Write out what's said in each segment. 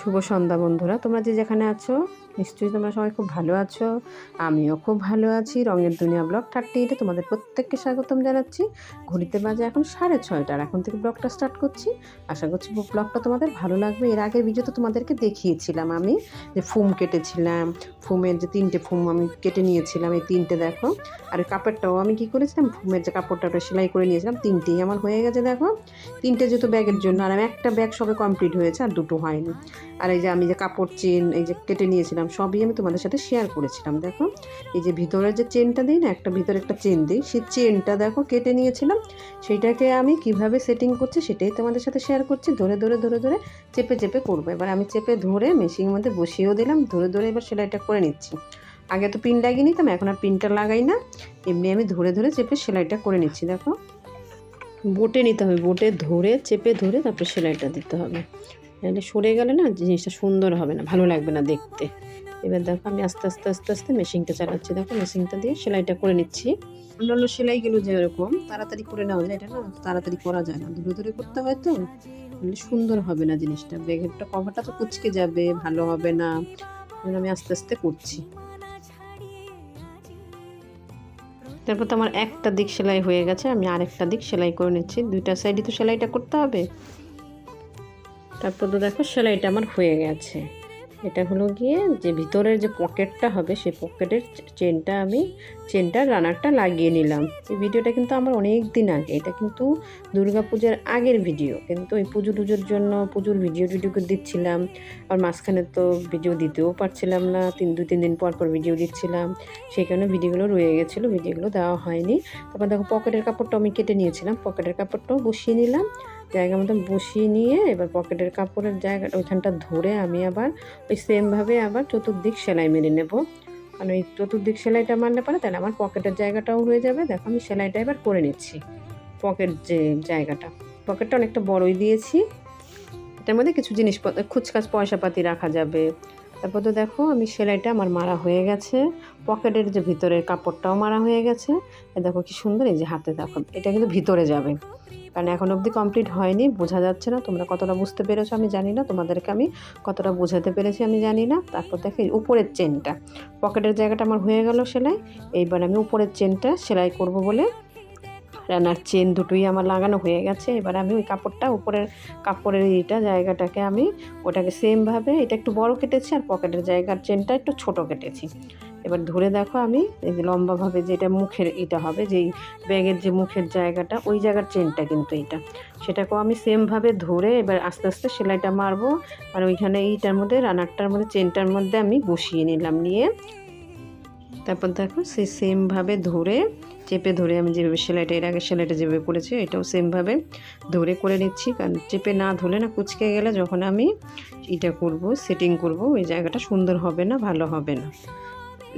শুভ সন্ধ্যা বন্ধুরা। তোমরা যে যেখানে আছো, নিশ্চয়ই তোমরা সবাই খুব ভালো আছো। আমিও খুব ভালো আছি। রঙের দুনিয়া ব্লগ থার্টি এইটে তোমাদের প্রত্যেককে স্বাগতম জানাচ্ছি। ঘড়িতে বাজে এখন সাড়ে ছয়টার। এখন থেকে ব্লগটা স্টার্ট করছি। আশা করছি ব্লগটা তোমাদের ভালো লাগবে। এর আগের ভিডিওতে তোমাদেরকে দেখিয়েছিলাম আমি, যে ফুম কেটেছিলাম। ফুমের যে তিনটে ফুম আমি কেটে নিয়েছিলাম, এই তিনটে দেখো। আর কাপড়টাও আমি কি করেছিলাম? ফুমের যে কাপড়টা ওটা সেলাই করে নিয়েছিলাম, তিনটেই আমার হয়ে গেছে দেখো। তিনটে যেহেতু ব্যাগের জন্য, আর আমি একটা ব্যাগ সবে কমপ্লিট হয়েছে, আর দুটো হয়নি। আর এই যে আমি যে কাপড় চেন, এই যে কেটে নিয়েছিলাম, সবই আমি তোমাদের সাথে শেয়ার করেছিলাম, দেখো। এই যে ভিতরের যে চেনটা দিই না, একটা ভিতরে একটা চেন দিই, সেই চেনটা দেখো কেটে নিয়েছিলাম। সেইটাকে আমি কীভাবে সেটিং করছি সেটাই তোমাদের সাথে শেয়ার করছি, ধরে ধরে ধরে ধরে, চেপে চেপে করব। এবার আমি চেপে ধরে মেশিনের মধ্যে বসিয়েও দিলাম, ধরে ধরে এবার সেলাইটা করে নিচ্ছি। আগে তো পিন লাগিয়ে নিতাম, এখন আর পিনটা লাগাই না। এমনি আমি ধরে ধরে, চেপে সেলাইটা করে নিচ্ছি, দেখো। বোটে নিতে হবে, বোটে ধরে, চেপে ধরে তারপর সেলাইটা দিতে হবে। নাহলে সরে গেলে না জিনিসটা সুন্দর হবে না, ভালো লাগবে না দেখতে। এবার দেখো আমি আস্তে আস্তে আস্তে আস্তে মেশিনটা চালাচ্ছি। দেখো মেশিনটা দিয়ে সেলাইটা করে নিচ্ছি। অন্যান্য সেলাইগুলো যেরকম, তাড়াতাড়ি করে নেওয়া যায়। এটা না তাড়াতাড়ি করা যায় না। ধরে ধরে করতে হয় তো সুন্দর হবে না জিনিসটা। ব্যাগেরটা কভারটা তো কুচকে যাবে, ভালো হবে না। আমি আস্তে আস্তে করছি। তারপর তো আমার একটা দিক সেলাই হয়ে গেছে। আমি আরেকটা দিক সেলাই করে নিচ্ছি। দুইটা সাইডে তো সেলাইটা করতে হবে। তারপর তো দেখো সেলাইটা আমার হয়ে গেছে। এটা হলো গিয়ে যে ভিতরের যে পকেটটা হবে, সেই পকেটের চেনটা আমি চেনটার রানারটা লাগিয়ে নিলাম। এই ভিডিওটা কিন্তু আমার অনেক দিন আগে। এটা কিন্তু দুর্গা পূজার আগের ভিডিও। কিন্তু ওই পুজো টুজোর জন্য পুজোর ভিডিও টিডিও দিচ্ছিলাম। আর মাঝখানে তো ভিডিও দিতেও পারছিলাম না। তিন, দু, তিন দিন পর পর ভিডিও দিচ্ছিলাম। সেই কারণে ভিডিওগুলো রয়ে গেছিল, ভিডিওগুলো দেওয়া হয়নি। তারপর দেখো পকেটের কাপড়টা আমি কেটে নিয়েছিলাম। পকেটের কাপড়টাও বসিয়ে নিলাম। জায়গা মতন বসিয়ে নিয়ে এবার পকেটের কাপড়ের জায়গা ওইখানটা ধরে আমি আবার ওই সেমভাবে আবার চতুর্দিক সেলাই মেরে নেব। কারণ ওই চতুর্দিক সেলাইটা মারলে পারে তাহলে আমার পকেটের জায়গাটাও হয়ে যাবে। দেখো আমি সেলাইটা এবার করে নিচ্ছি পকেট যে জায়গাটা। পকেটটা অনেকটা বড়ই দিয়েছি। এটার মধ্যে কিছু জিনিসপত্র খুচকাচ পয়সাপাতি রাখা যাবে। তারপর তো দেখো আমি সেলাইটা আমার মারা হয়ে গেছে। পকেটের যে ভিতরের কাপড়টাও মারা হয়ে গেছে। দেখো কি সুন্দর, এই যে হাতে দেখো, এটা কিন্তু ভিতরে যাবে। কারণ এখন অবধি কমপ্লিট হয়নি, বোঝা যাচ্ছে না তোমরা কতটা বুঝতে পেরেছ আমি জানি না, তোমাদেরকে আমি কতটা বোঝাতে পেরেছি আমি জানি না। তারপর দেখো উপরের চেনটা পকেটের জায়গাটা আমার হয়ে গেল সেলাই। এইবার আমি উপরের চেনটা সেলাই করব বলে রানার চেন দুটোই আমার লাগানো হয়ে গেছে। এবার আমি ওই কাপড়টা, উপরের কাপড়ের এইটা জায়গাটাকে আমি ওটাকে সেমভাবে এটা একটু বড় কেটেছি আর পকেটের জায়গার চেনটা একটু ছোট কেটেছি। এবার ধরে দেখো আমি এই যে লম্বাভাবে যেটা মুখের এটা হবে, যেই ব্যাগের যে মুখের জায়গাটা, ওই জায়গার চেনটা কিন্তু এটা। সেটাকেও আমি সেমভাবে ধরে এবার আস্তে আস্তে সেলাইটা মারবো। আর ওইখানে এইটার মধ্যে, রানারটার মধ্যে, চেনটার মধ্যে আমি বসিয়ে নিলাম। নিয়ে তারপর দেখো সেই সেমভাবে ধরে, চেপে ধরে আমি যেভাবে সেলাইটা, এর আগে সেলাইটা যেভাবে করেছি এটাও সেমভাবে ধরে করে নিচ্ছি। কারণ চেপে না ধরে না কুচকে গেলে যখন আমি এটা করব সেটিং করব, ওই জায়গাটা সুন্দর হবে না, ভালো হবে না।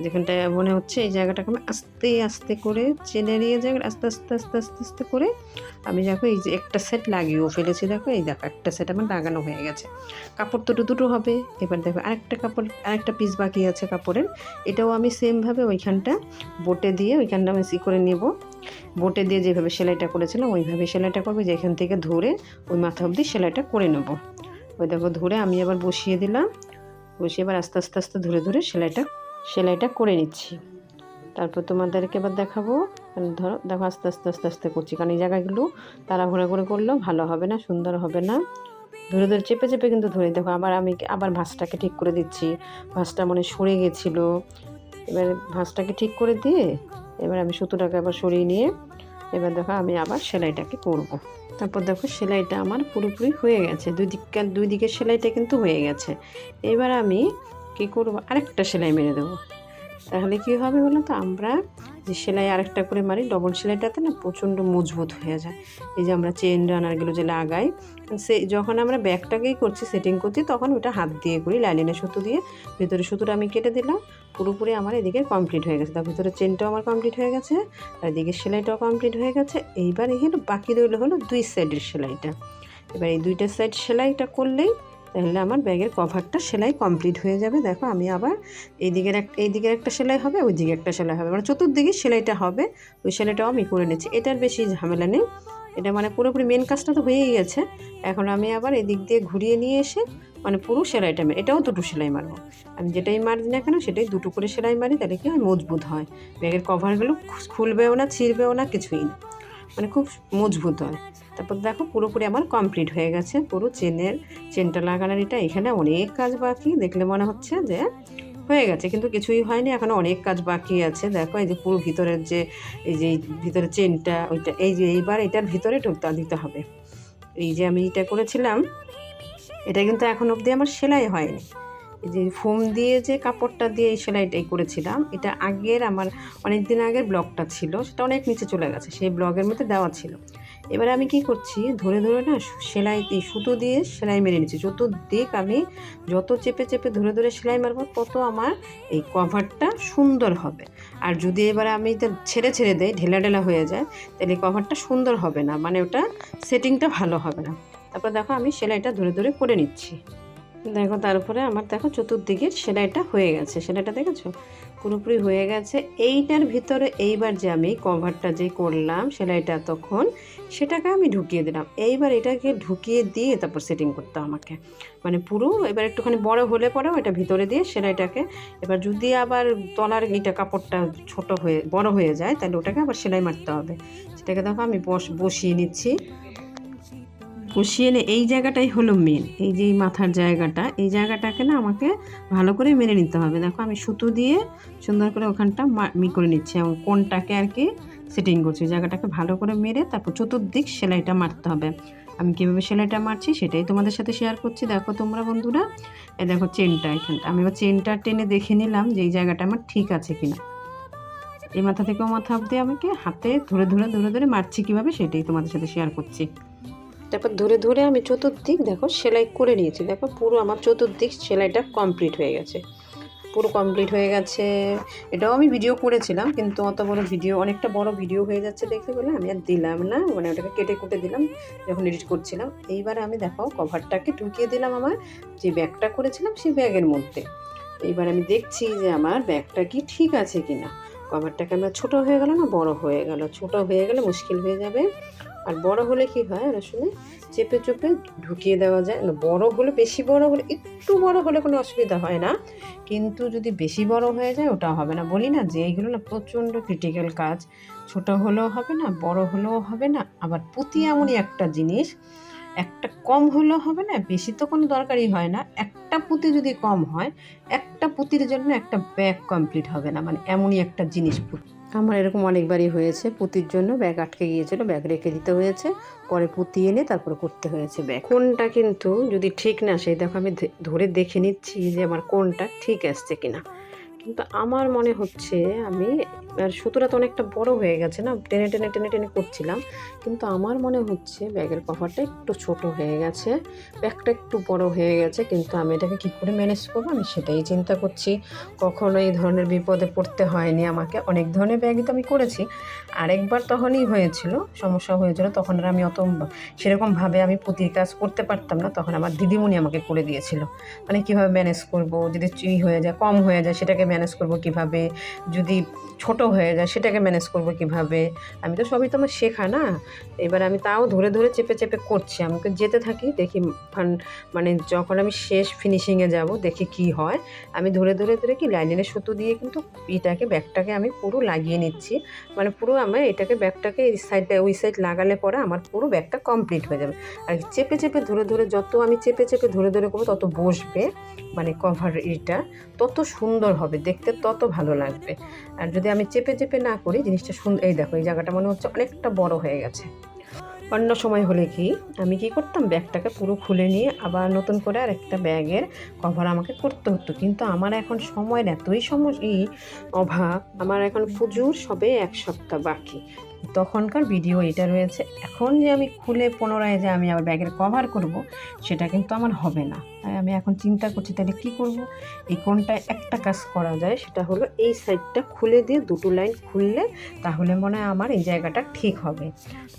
যেখানটায় মনে হচ্ছে এই জায়গাটাকে আমি আস্তে আস্তে করে চেনে নিয়ে যাই, আস্তে আস্তে আস্তে আস্তে আস্তে করে আমি দেখো এই যে একটা সেট লাগিয়েও ফেলেছি, দেখো এই দেখো একটা সেট আমার লাগানো হয়ে গেছে। কাপড় দুটো দুটো হবে, এবার দেখো আরেকটা কাপড়, আরেকটা পিস বাকি আছে কাপড়ের, এটাও আমি সেমভাবে ওইখানটা বোটে দিয়ে ওইখানটা আমি সি করে নেব। বোটে দিয়ে যেভাবে সেলাইটা করেছিলাম, ওইভাবে সেলাইটা করব, যেখান থেকে ধরে ওই মাথা অবধি সেলাইটা করে নেব। ওই দেখো ধরে আমি আবার বসিয়ে দিলাম, বসিয়ে এবার আস্তে আস্তে আস্তে ধরে ধরে সেলাইটা সেলাইটা করে নিচ্ছি। তারপর তোমাদেরকে এবার দেখাবো। ধরো, দেখো আস্তে আস্তে আস্তে আস্তে করছি। কারণ এই জায়গাগুলো তাড়াহুড়া করে করলেও ভালো হবে না, সুন্দর হবে না। ধরে ধরে, চেপে চেপে কিন্তু ধরে দেখো, আবার আমি আবার ভাঁজটাকে ঠিক করে দিচ্ছি। ভাঁজটা মানে সরে গেছিল। এবার ভাঁজটাকে ঠিক করে দিয়ে এবার আমি সুতোটাকে আবার সরিয়ে নিয়ে এবার দেখো আমি আবার সেলাইটাকে করব। তারপর দেখো সেলাইটা আমার পুরোপুরি হয়ে গেছে। দুই দিককার দুই দিকের সেলাইটা কিন্তু হয়ে গেছে। এবার আমি কী করব? আরেকটা সেলাই মেরে দেবো। তাহলে কী হবে বলো তো? আমরা যে সেলাই আরেকটা করে মারি, ডবল সেলাইটাতে না প্রচণ্ড মজবুত হয়ে যায়। এই যে আমরা চেন রানারগুলো যে লাগাই, সে যখন আমরা ব্যাগটাকেই করছি, সেটিং করছি, তখন ওটা হাত দিয়ে করি লাইলিনের সুতো দিয়ে। ভিতরে সুতোটা আমি কেটে দিলাম, পুরোপুরি আমার এদিকে কমপ্লিট হয়ে গেছে। তার ভিতরে চেনটাও আমার কমপ্লিট হয়ে গেছে, আর এদিকে সেলাইটাও কমপ্লিট হয়ে গেছে। এইবার এখানে বাকি রইল হলো দুই সাইডের সেলাইটা। এবার এই দুইটা সাইড সেলাইটা করলেই তাহলে আমার ব্যাগের কভারটা সেলাই কমপ্লিট হয়ে যাবে। দেখো আমি আবার এই দিকের একটা এই দিকের একটা সেলাই হবে ওই দিকে একটা সেলাই হবে। মানে চতুর্দিকে সেলাইটা হবে, ওই সেলাইটাও আমি করে নিচ্ছি। এটার বেশি ঝামেলা নেই। এটা মানে পুরোপুরি মেন কাজটা তো হয়েই গেছে। এখন আমি আবার এদিক দিয়ে ঘুরিয়ে নিয়ে এসে মানে পুরো সেলাইটা এটাও দুটো সেলাই মারবো। আমি যেটাই মারি না কেন, সেটাই দুটো করে সেলাই মারি, তাহলে কি হয়? মজবুত হয়। ব্যাগের কভারগুলো খুলবেও না, ছিঁড়বেও না, কিছুই না। মানে খুব মজবুত হয়। তারপর দেখো পুরোপুরি আমার কমপ্লিট হয়ে গেছে। পুরো চেনের, চেনটা লাগানোর এটা এখানে অনেক কাজ বাকি। দেখলে মনে হচ্ছে যে হয়ে গেছে, কিন্তু কিছুই হয়নি। এখনও অনেক কাজ বাকি আছে। দেখো এই যে পুরো ভিতরের যে, এই যে ভিতরের চেনটা, ওইটা, এই যে এইবার এটার ভিতরে ঢুকতে দিতে হবে। এই যে আমি এটা করেছিলাম, এটা কিন্তু এখন অবধি আমার সেলাই হয়নি। এই যে ফোম দিয়ে যে কাপড়টা দিয়ে এই সেলাইটাই করেছিলাম, এটা আগের আমার অনেক দিন আগের ব্লগটা ছিল, সেটা অনেক নিচে চলে গেছে। সেই ব্লগের মধ্যে দেওয়া ছিল। এবারে আমি কি করছি? ধরে ধরে না সেলাই সুতো দিয়ে সেলাই মেরে নিচ্ছি। যত দিক আমি যত চেপে চেপে ধরে ধরে সেলাই মারব, তত আমার এই কভারটা সুন্দর হবে। আর যদি এবার আমি ছেড়ে ছেড়ে দেয় ঢেলা ঢেলা হয়ে যায়, তাহলে কভারটা সুন্দর হবে না। মানে ওটা সেটিংটা ভালো হবে না। তারপর দেখো আমি সেলাইটা ধরে ধরে করে নিচ্ছি। দেখো, তারপরে আমার দেখো চতুর্দিকের সেলাইটা হয়ে গেছে। সেলাইটা দেখেছ? পুরোপুরি হয়ে গেছে। এইটার ভিতরে এইবার যে আমি কভারটা যে করলাম সেলাইটা তখন, সেটাকে আমি ঢুকিয়ে দিলাম। এইবার এটাকে ঢুকিয়ে দিয়ে তারপর সেটিং করতে আমাকে। মানে পুরো, এবার একটুখানি বড় হলে পরেও এটা ভিতরে দিয়ে সেলাইটাকে, এবার যদি আবার তলার এটা কাপড়টা ছোট হয়ে, বড় হয়ে যায়, তাহলে ওটাকে আবার সেলাই মারতে হবে। সেটাকে দেখো আমি বস, বসিয়ে নিচ্ছি। কষিয়ে এনে এই জায়গাটাই হলো মেন এই যে এই মাথার জায়গাটা, এই জায়গাটাকে না আমাকে ভালো করে মেরে নিতে হবে। দেখো আমি সুতো দিয়ে সুন্দর করে ওখানটা মি করে নিচ্ছি এবং কোনটাকে আর কি সেটিং করছি। জায়গাটাকে ভালো করে মেরে তারপর চতুর্দিক সেলাইটা মারতে হবে। আমি কীভাবে সেলাইটা মারছি সেটাই তোমাদের সাথে শেয়ার করছি। দেখো তোমরা বন্ধুরা, এই দেখো চেনটা এখানটা আমি এবার চেনটা টেনে দেখে নিলাম যে এই জায়গাটা আমার ঠিক আছে কিনা। এই মাথা থেকেও মাথা অব্দি আমাকে হাতে ধরে ধরে ধরে ধরে মারছি কীভাবে সেটাই তোমাদের সাথে শেয়ার করছি। তারপর ধরে ধরে আমি চতুর্দিক দেখো সেলাই করে নিয়েছি। দেখো পুরো আমার চতুর্দিক সেলাইটা কমপ্লিট হয়ে গেছে। পুরো কমপ্লিট হয়ে গেছে। এটাও আমি ভিডিও করেছিলাম, কিন্তু অত বড় ভিডিও অনেকটা বড় ভিডিও হয়ে যাচ্ছে দেখে বলে আমি আর দিলাম না। মানে ওটাকে কেটে কুটে দিলাম, যখন এডিট করছিলাম। এইবার আমি দেখো কভারটাকে ঢুকিয়ে দিলাম আমার, যে ব্যাগটা করেছিলাম সেই ব্যাগের মধ্যে। এইবার আমি দেখছি যে আমার ব্যাগটা কি ঠিক আছে কি না কভারটাকে আমার ছোটো হয়ে গেল না বড় হয়ে গেল? ছোট হয়ে গেলে মুশকিল হয়ে যাবে। আর বড় হলে কি হয় আসলে চেপে চেপে ঢুকিয়ে দেওয়া যায়। না, বড় হলে, বেশি বড় হলে, একটু বড় হলে কোনো অসুবিধা হয় না। কিন্তু যদি বেশি বড় হয়ে যায় ওটা হবে না। বলি না যে এইগুলো না, প্রচণ্ড ক্রিটিক্যাল কাজ। ছোট হলেও হবে না, বড় হলেও হবে না। আবার পুঁতি এমনই একটা জিনিস, একটা কম হলেও হবে না, বেশি তো কোনো দরকারই হয় না। একটা পুঁতি যদি কম হয়, একটা পুঁতির জন্য একটা ব্যাগ কমপ্লিট হবে না। মানে এমনই একটা জিনিস পুঁতি। আমার এরকম অনেকবারই হয়েছে, পুঁতির জন্য ব্যাগ আটকে গিয়েছিল, ব্যাগ রেখে দিতে হয়েছে, পরে পুঁতি এনে তারপরে করতে হয়েছে ব্যাগ। কোনটা কিন্তু যদি ঠিক না সেই দেখো আমি ধরে দেখে নিচ্ছি যে আমার কোনটা ঠিক আসছে কিনা। কিন্তু আমার মনে হচ্ছে আমি সুতোটা তো অনেকটা বড় হয়ে গেছে না, টেনে টেনে টেনে টেনে করছিলাম। কিন্তু আমার মনে হচ্ছে ব্যাগের কভারটা একটু ছোট হয়ে গেছে, ব্যাগটা একটু বড় হয়ে গেছে, কিন্তু আমি এটাকে কী করে ম্যানেজ করব আমি সেটাই চিন্তা করছি। কখনো এই ধরনের বিপদে পড়তে হয়নি আমাকে, অনেক ধরনের ব্যাগই তো আমি করেছি। আরেকবার তখনই হয়েছিল, সমস্যা হয়েছিল, তখন আর আমি অত সেরকমভাবে আমি পুঁতির কাজ করতে পারতাম না, তখন আমার দিদিমণি আমাকে করে দিয়েছিল। মানে কীভাবে ম্যানেজ করব, যদি চুই হয়ে যায়, কম হয়ে যায়, সেটাকে ম্যানেজ করব কীভাবে? যদি ছোট হয়ে যায়, সেটাকে ম্যানেজ করব কীভাবে? আমি তো সবই তো আমার শেখা না? এবার আমি তাও ধরে ধরে চেপে চেপে করছি। আমাকে যেতে থাকি, দেখি ফান- মানে যখন আমি শেষ ফিনিশিংয়ে যাব, দেখি কি হয়। আমি ধরে ধরে ধরে কি লাইনের সুতো দিয়ে কিন্তু এটাকে, ব্যাগটাকে আমি পুরো লাগিয়ে নিচ্ছি। মানে পুরো আমার এটাকে, ব্যাগটাকে এই সাইডটা ওই সাইড লাগালে পরে আমার পুরো ব্যাগটা কমপ্লিট হয়ে যাবে। আর চেপে চেপে ধরে ধরে, যত আমি চেপে চেপে ধরে ধরে করব, তত বসবে। মানে কভার এটা, তত সুন্দর হবে দেখতে তত ভালো লাগবে। আর যদি আমি চেপে চেপে না করি, জিনিসটা সুন্দর এই দেখো, এই জায়গাটা মনে হচ্ছে অনেকটা বড় হয়ে গেছে। অন্য সময় হলে কি, আমি কি করতাম? ব্যাগটাকে পুরো খুলে নিয়ে আবার নতুন করে আর একটা ব্যাগের কভার আমাকে করতে হতো। কিন্তু আমার এখন সময়ের এতই সময়, অভাব, আমার এখন পুজোর সবে এক সপ্তাহ বাকি। তখনকার ভিডিও এটা রয়েছে। এখন যে আমি খুলে পুনরায় যে আমি আবার ব্যাগের কভার করব, সেটা কিন্তু আমার হবে না। তাই আমি এখন চিন্তা করছি, তাহলে কী করব? এই কোনটা একটা কাজ করা যায়, সেটা হলো এই সাইডটা খুলে দিয়ে দুটো লাইন খুললে তাহলে মনে হয় আমার এই জায়গাটা ঠিক হবে।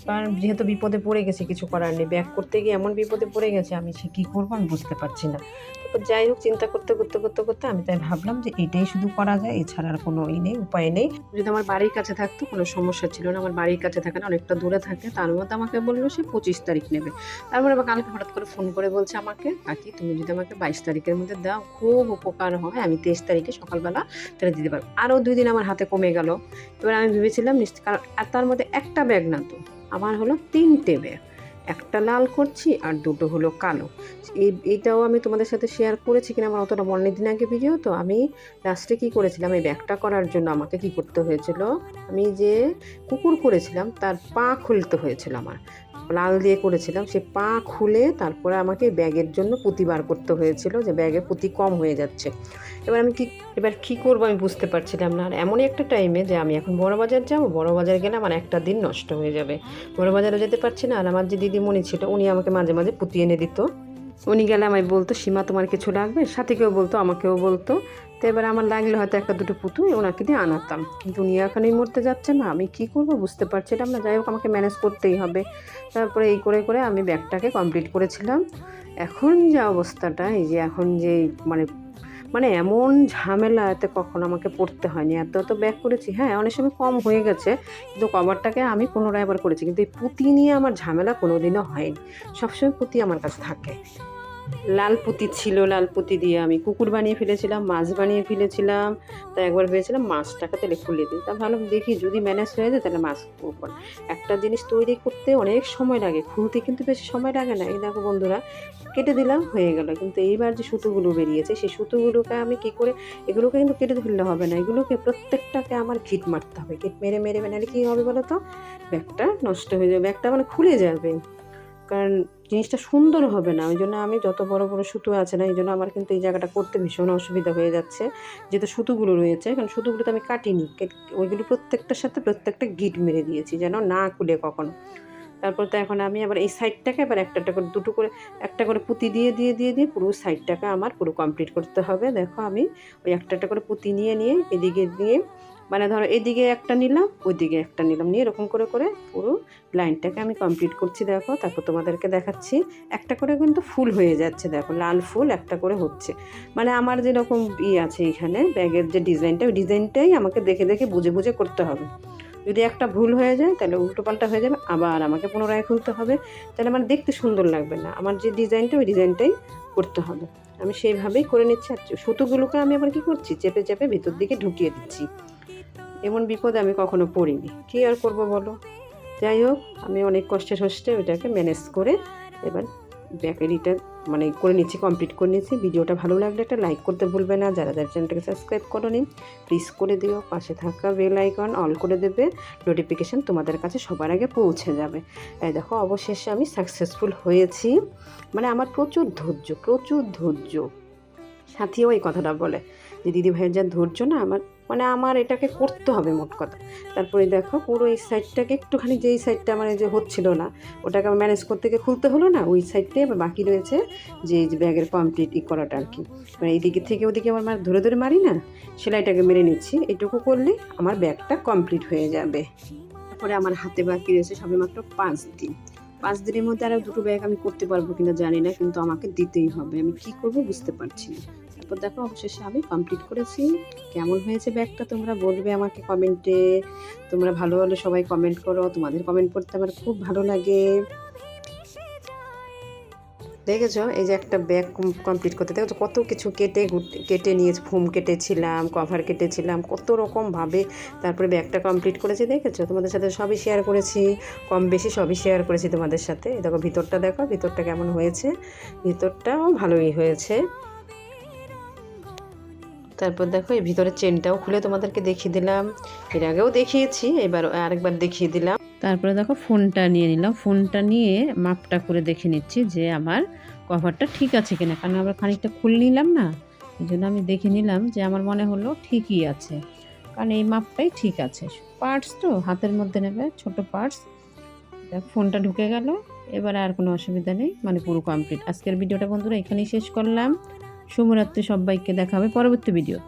কারণ যেহেতু বিপদে পড়ে গেছে, কিছু করার নেই। ব্যাগ করতে গিয়ে এমন বিপদে পড়ে গেছে আমি, সে কী করব আমি বুঝতে পারছি না। যাই হোক, চিন্তা করতে করতে করতে করতে আমি তাই ভাবলাম যে এটাই শুধু করা যায়, এছাড়া আর কোনো ই নেই, উপায় নেই। যদি আমার বাড়ির কাছে থাকতো, কোনো সমস্যা ছিল না। আমার বাড়ির কাছে থাকে না, অনেকটা দূরে থাকে। তার মধ্যে আমাকে বলল সে পঁচিশ তারিখ নেবে। তারপরে আবার কালকে হঠাৎ করে ফোন করে বলছে আমাকে, কাকি, তুমি যদি আমাকে বাইশ তারিখের মধ্যে দাও, খুব উপকার হয়। আমি তেইশ তারিখে সকালবেলা তাহলে দিতে পারব। আরও দুই দিন আমার হাতে কমে গেল। এবার আমি ভেবেছিলাম নিশ্চয়, কারণ আর তার মধ্যে একটা ব্যাগ না তো। আমার হলো তিনটে ব্যাগ। একটা লাল করছি আর দুটো হলো কালো। এই, এইটাও আমি তোমাদের সাথে শেয়ার করেছি কিনা আমার অতটা মনে দিন আগে ভিডিও তো আমি লাস্টে কি করেছিলাম? এই ব্যাগটা করার জন্য আমাকে কি করতে হয়েছিল? আমি যে কুকুর করেছিলাম, তার পা খুলতে হয়েছিল আমার। লাল দিয়ে করেছিলাম, সে পা খুলে তারপরে আমাকে ব্যাগের জন্য পুঁতি বার করতে হয়েছিল যে ব্যাগে পুঁতি কম হয়ে যাচ্ছে। এবার আমি কি এবার কী করব আমি বুঝতে পারছিলাম না। আর এমনই একটা টাইমে যে আমি এখন বড় বাজার যাব বড় বাজার গেলে আমার একটা দিন নষ্ট হয়ে যাবে। বড় বাজারে যেতে পারছি না। আর আমার যে দিদিমণি ছিল, উনি আমাকে মাঝে মাঝে পুঁতি এনে দিত। উনি গেলে আমায় বলতো, সীমা তোমার কিছু লাগবে? সাথে কেউ বলতো, আমাকেও বলতো। তো এবার আমার লাগলে হয়তো একটা দুটো পুতু ওনাকে দিয়ে আনাতাম। কিন্তু উনি এখন এই মুহূর্তে যাচ্ছে না, আমি কি করব বুঝতে পারছিলাম না। যাই হোক, আমাকে ম্যানেজ করতেই হবে। তারপরে এই করে করে আমি ব্যাগটাকে কমপ্লিট করেছিলাম। এখন যে অবস্থাটা, এই যে এখন যে মানে মানে এমন ঝামেলা, এতে কখন আমাকে পড়তে হয়নি। এত এত ব্যাগ করেছি হ্যাঁ অনেক সময় কম হয়ে গেছে, কিন্তু কভারটাকে আমি পুনরায় আবার করেছি। কিন্তু এই পুঁতি নিয়ে আমার ঝামেলা কোনোদিনও হয়নি। সবসময় পুঁতি আমার কাছে থাকে। লাল পুঁতি ছিল লাল পুঁতি দিয়ে আমি কুকুর বানিয়ে ফেলেছিলাম, মাছ বানিয়ে ফেলেছিলাম, তা একবার ভেবেছিলাম মাছটাকে তাহলে খুলে দিই। তা ভালো, দেখি যদি ম্যানেজ হয়ে যায় তাহলে মাছ করব একটা জিনিস তৈরি করতে অনেক সময় লাগে, খুলতে কিন্তু বেশি সময় লাগে না। এই দেখো বন্ধুরা, কেটে দিলাম, হয়ে গেল। কিন্তু এইবার যে সুতোগুলো বেরিয়েছে, সেই সুতোগুলোকে আমি কি করে, এগুলোকে কিন্তু কেটে ফেললে হবে না। এগুলোকে প্রত্যেকটাকে আমার ঘিট মারতে হবে। ঘিট মেরে মেরে, নাহলে কী হবে বলো তো? ব্যাগটা নষ্ট হয়ে যাবে। ব্যাগটা মানে খুলে যাবে। কারণ জিনিসটা সুন্দর হবে না। ওই জন্য আমি যত বড় বড় সুতো আছে না, এই জন্য আমার কিন্তু এই জায়গাটা করতে ভীষণ অসুবিধা হয়ে যাচ্ছে। যেহেতু সুতোগুলো রয়েছে, কারণ সুতোগুলো তো আমি কাটিনি। কেট- ওইগুলো প্রত্যেকটার সাথে প্রত্যেকটা গিট মেরে দিয়েছি, যেন না খুলে কখনো। তারপর তো এখন আমি আবার এই সাইডটাকে আবার একটা করে, দুটো করে, একটা করে পুঁতি দিয়ে দিয়ে দিয়ে দিয়ে পুরো সাইডটাকে আমার পুরো কমপ্লিট করতে হবে। দেখো আমি ওই একটা একটা করে পুঁতি নিয়ে নিয়ে এদিকে দিয়ে মানে ধরো এদিকে একটা নিলাম, ওইদিকে একটা নিলাম, নিয়ে এরকম করে করে পুরো লাইনটাকে আমি কমপ্লিট করছি। দেখো, তারপর তোমাদেরকে দেখাচ্ছি, একটা করে কিন্তু ফুল হয়ে যাচ্ছে। দেখো, লাল ফুল একটা করে হচ্ছে। মানে আমার যেরকম ই আছে এখানে, ব্যাগের যে ডিজাইনটা ওই ডিজাইনটাই আমাকে দেখে দেখে বুঝে বুঝে করতে হবে। যদি একটা ভুল হয়ে যায়, তাহলে উল্টোপাল্টা হয়ে যাবে, আবার আমাকে পুনরায় খুলতে হবে। তাহলে আমার দেখতে সুন্দর লাগবে না। আমার যে ডিজাইনটা, ওই ডিজাইনটাই করতে হবে। আমি সেইভাবেই করে নিচ্ছি। আর সুতোগুলোকে আমি আবার কী করছি? চেপে চেপে ভিতর দিকে ঢুকিয়ে দিচ্ছি। এমন বিপদে আমি কখনো পড়িনি। কী আর করব বলো? যাই হোক, আমি অনেক কষ্টে সষ্টে ওইটাকে ম্যানেজ করে এবার ব্যাকারিটা মানে করে নিচ্ছি কমপ্লিট করে নিচ্ছি। ভিডিওটা ভালো লাগলে একটা লাইক করতে ভুলবে না। যারা যারা চ্যানেলটাকে সাবস্ক্রাইব করো নি প্লিজ করে দিও। পাশে থাকা বেল আইকন অল করে দেবে। নোটিফিকেশান তোমাদের কাছে সবার আগে পৌঁছে যাবে। দেখো, অবশেষে আমি সাকসেসফুল হয়েছি। মানে আমার প্রচুর ধৈর্য প্রচুর ধৈর্য। সাথীও এই কথাটা বলে যে, দিদি ভাইয়ের যা ধৈর্য না, আমার মানে আমার এটাকে করতে হবে মোট কথা। তারপরে দেখো পুরো এই সাইডটাকে একটুখানি যেই সাইডটা আমার এই যে হচ্ছিল না, ওটাকে আমার ম্যানেজ করতে গিয়ে খুলতে হলো না, ওই সাইডটাই আবার বাকি রয়েছে যে ব্যাগের কমপ্লিট ই করাটা আর কি। মানে এইদিকে থেকে ওদিকে আমার মার ধরে ধরে মারি না, সেলাইটাকে মেরে নিচ্ছি। এটুকু করলে আমার ব্যাগটা কমপ্লিট হয়ে যাবে। তারপরে আমার হাতে বাকি রয়েছে সবে মাত্র পাঁচ দিন। পাঁচ দিনের মধ্যে আরও দুটো ব্যাগ আমি করতে পারব কিনা জানি না, কিন্তু আমাকে দিতেই হবে। আমি কি করব বুঝতে পারছি না। তারপর দেখো, অবশেষে আমি কমপ্লিট করেছি। কেমন হয়েছে ব্যাগটা তোমরা বলবে আমাকে কমেন্টে তোমরা ভালো হলে সবাই কমেন্ট করো। তোমাদের কমেন্ট পড়তে আমার খুব ভালো লাগে। দেখেছ? এই যে একটা ব্যাগ কমপ্লিট করতে। দেখেছ? কত কিছু কেটে কেটে নিয়েছি। ফুম কেটেছিলাম কভার কেটেছিলাম, কত রকমভাবে তারপরে ব্যাগটা কমপ্লিট করেছি। দেখেছ? তোমাদের সাথে সবই শেয়ার করেছি। কম বেশি সবই শেয়ার করেছি তোমাদের সাথে। দেখো, ভিতরটা দেখো, ভিতরটা কেমন হয়েছে? ভিতরটাও ভালোই হয়েছে। তারপর দেখো, এই ভিতরে চেনটাও খুলে তোমাদেরকে দেখিয়ে দিলাম। এর আগেও দেখিয়েছি, এবার আরেকবার দেখিয়ে দিলাম। তারপরে দেখো ফোনটা নিয়ে নিলাম। ফোনটা নিয়ে মাপটা করে দেখে নিচ্ছি যে আমার কভারটা ঠিক আছে কিনা। কারণ আমরা খানিকটা খুলে নিলাম না, এই জন্য আমি দেখে নিলাম যে আমার মনে হলো ঠিকই আছে। কারণ এই মাপটাই ঠিক আছে। পার্টস তো হাতের মধ্যে নেবে, ছোট পার্টস দেখ ফোনটা ঢুকে গেল। এবার আর কোনো অসুবিধা নেই মানে পুরো কমপ্লিট আজকের ভিডিওটা বন্ধুরা এখানেই শেষ করলাম। শুভরাত্রি সবাইকে দেখা হবে পরবর্তী ভিডিও